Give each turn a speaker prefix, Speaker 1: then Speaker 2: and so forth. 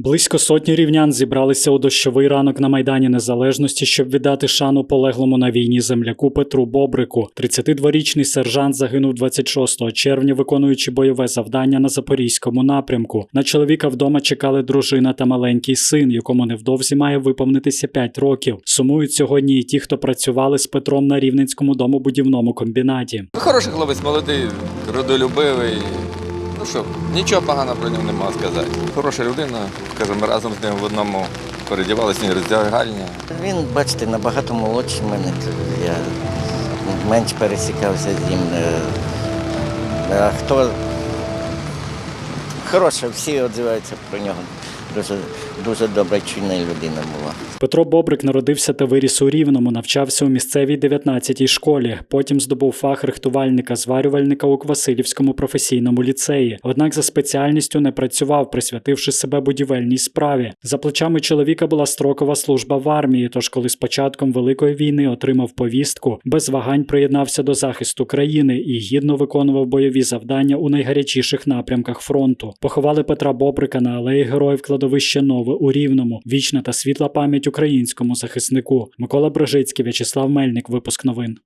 Speaker 1: Близько сотні рівнян зібралися у дощовий ранок на Майдані Незалежності, щоб віддати шану полеглому на війні земляку Петру Бобрику. 32-річний сержант загинув 26 червня, виконуючи бойове завдання на запорізькому напрямку. На чоловіка вдома чекали дружина та маленький син, якому невдовзі має виповнитися 5 років. Сумують сьогодні і ті, хто працювали з Петром на Рівненському домобудівному комбінаті.
Speaker 2: Хороший хлопець, молодий, родолюбивий. Що, нічого поганого про нього не можу сказати. Хороша людина, скажімо, разом з ним в одному передівалися роздягальні.
Speaker 3: Він, бачите, набагато молодший мене. Я менш пересікався з ним. Е, А хто хороше, всі відзиваються про нього. Дуже, дуже добра, чуйна людина була.
Speaker 1: Петро Бобрик народився та виріс у Рівному, навчався у місцевій 19-й школі. Потім здобув фах рихтувальника-зварювальника у Квасилівському професійному ліцеї. Однак за спеціальністю не працював, присвятивши себе будівельній справі. За плечами чоловіка була строкова служба в армії. Тож, коли з початком великої війни отримав повістку, без вагань приєднався до захисту країни і гідно виконував бойові завдання у найгарячіших напрямках фронту. Поховали Петра Бобрика на алеї Героїв кладовище Нове у Рівному. Вічна та світла пам'ять українському захиснику. Микола Брожицький, В'ячеслав Мельник. Випуск новин.